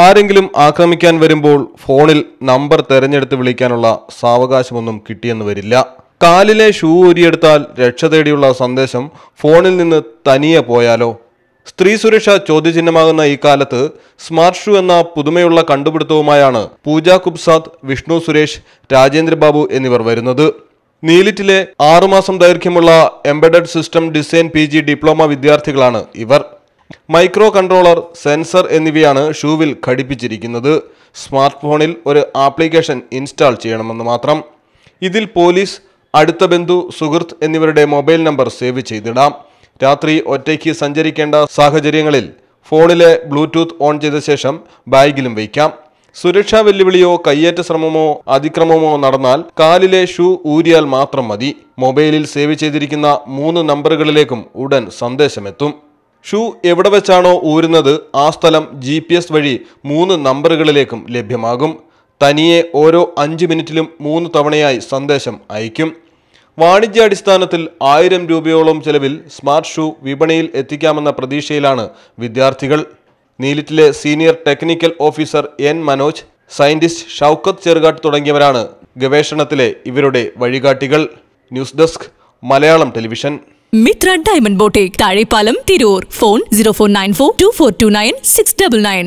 ആരെങ്കിലും ആക്രമിക്കാൻ വരുമ്പോൾ ഫോണിൽ നമ്പർ തെരഞ്ഞെടുത്ത് വിളിക്കാനുള്ള സാവകാശമൊന്നും കിട്ടിയെന്ന് വരില്ല. കാലിലെ ഷൂ ഊരിയെടുത്താൽ രക്ഷ തേടിയുള്ള സന്ദേശം ഫോണിൽ നിന്ന് തനിയെ പോയാലോ? സ്ത്രീ സുരക്ഷ ചോദ്യചിഹ്നമാകുന്ന ഈ കാലത്ത് സ്മാർട്ട് ഷൂ എന്ന പുതുമയുള്ള കണ്ടുപിടുത്തവുമായാണ് പൂജ കുബ്സാദ് വിഷ്ണു സുരേഷ് രാജേന്ദ്രബാബു എന്നിവർ വരുന്നത്. നീലിറ്റിലെ ആറുമാസം ദൈർഘ്യമുള്ള embedded system design P diploma വിദ്യാർത്ഥികളാണ് ഇവർ. മൈക്രോ കൺട്രോളർ സെൻസർ എന്നിവയാണ് ഷൂവിൽ ഘടിപ്പിച്ചിരിക്കുന്നത്. സ്മാർട്ട് ഫോണിൽ ഒരു ആപ്ലിക്കേഷൻ ഇൻസ്റ്റാൾ ചെയ്യണമെന്ന് മാത്രം. ഇതിൽ പോലീസ് അടുത്ത ബന്ധു സുഹൃത്ത് എന്നിവരുടെ മൊബൈൽ നമ്പർ സേവ് ചെയ്തിടാം. രാത്രി ഒറ്റയ്ക്ക് സഞ്ചരിക്കേണ്ട സാഹചര്യങ്ങളിൽ ഫോണിലെ ബ്ലൂടൂത്ത് ഓൺ ചെയ്ത ശേഷം ബാഗിലും വയ്ക്കാം. സുരക്ഷാ വെല്ലുവിളിയോ കയ്യേറ്റ ശ്രമമോ അതിക്രമമോ നടന്നാൽ കാലിലെ ഷൂ ഊരിയാൽ മാത്രം മതി. മൊബൈലിൽ സേവ് ചെയ്തിരിക്കുന്ന മൂന്ന് നമ്പറുകളിലേക്കും ഉടൻ സന്ദേശമെത്തും. ഷൂ എവിടെ വെച്ചാണോ ഊരുന്നത് ആ സ്ഥലം ജി പി എസ് വഴി മൂന്ന് നമ്പറുകളിലേക്കും ലഭ്യമാകും. തനിയെ ഓരോ അഞ്ച് മിനിറ്റിലും മൂന്ന് തവണയായി സന്ദേശം അയക്കും വാണിജ്യാടിസ്ഥാനത്തിൽ ആയിരം രൂപയോളം ചെലവിൽ സ്മാർട്ട് ഷൂ വിപണിയിൽ എത്തിക്കാമെന്ന പ്രതീക്ഷയിലാണ് വിദ്യാർത്ഥികൾ. നീലിറ്റിലെ senior technical officer N Manoj scientist Shoukath Cherukad തുടങ്ങിയവരാണ് ഗവേഷണത്തിലെ ഇവരുടെ വഴികാട്ടികൾ. News desk Malayalam television. Mitra diamond boutique Thazhepalam Tirur. Phone zero four nine four two four two nine six double nine